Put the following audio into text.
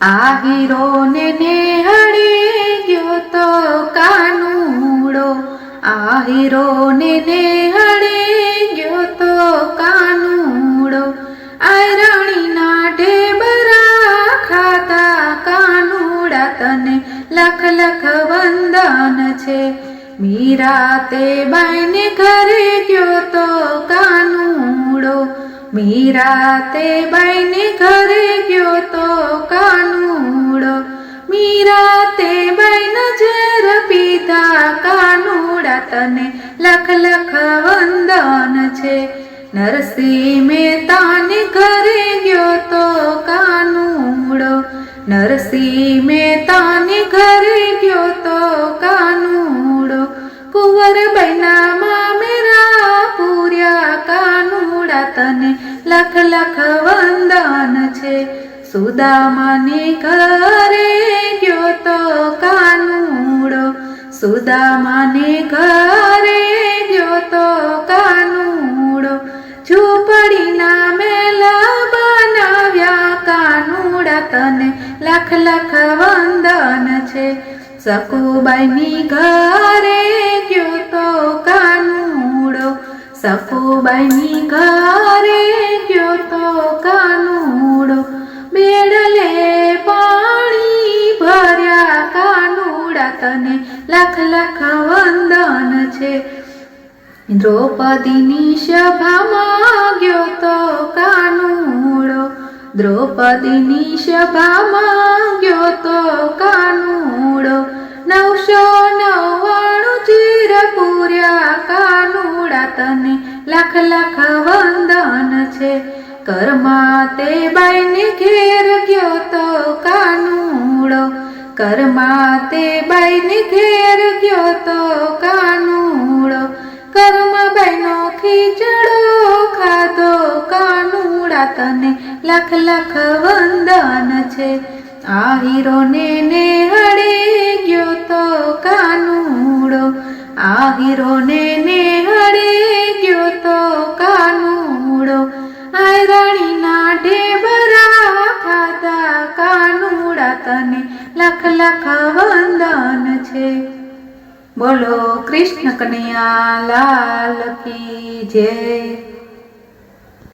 આ હીરોને નેહળી ગયો તો કાનુડો. આ હીરોને નેહળી ગયો તો કાનુડો. આરણીના ઢેબરા ખાતા કાનુડા તને લખ લખ વંદન છે. મીરા તે બાઈને ઘરે ગયો તો કાનુડો. મીરા તે બાઈને ઘરે ગયો તો કાનુડો. મીરા તે બાઈન ઝેર પીધા કાનુડા. તને લખ લખ વંદન છે. નરસિંહ મહેતાને ઘરે ગયો તો કાનુડો. નરસિંહ મહેતાને ઘરે ગયો તો કાનુડો. કુંવર બૈના મામેરા પૂર્યા કાનુડા. તને લખ લખ વંદન છે. સુદામાને ઘરે ગયો તો કાનુડો. સુદામાને ઘરે ગયો તો કાનુડો. ઝૂંપડીના મેલા બનાવ્યા કાનુડા તને લખ લખ વંદન છે. સકુબાઈની ઘરે ગયો તો કાનુડો. સકુબાઈની ઘરે તને લખ લખ વંદન છે. દ્રૌપદીની સભામાં ગયો તો કાનુડો. દ્રૌપદીની સભામાં ગયો તો કાનુડો. નવસો નવ્વાણું ચીર પૂર્યા કાનુડા તને લાખ લાખ વંદન છે. કર્મા તે બાઈને ઘેર ગયો તો કર્મા તે બાઈને ઘેર ગયો તો કાનુડો. કર્મ બાઈનો ખીચડો ખાધો કાનુડા. તને લખ લખ વંદન છે. આ હીરોને નેહળે તને લાખ લખ વંદન છે. બોલો કૃષ્ણ કનૈયા લાલ કી જય.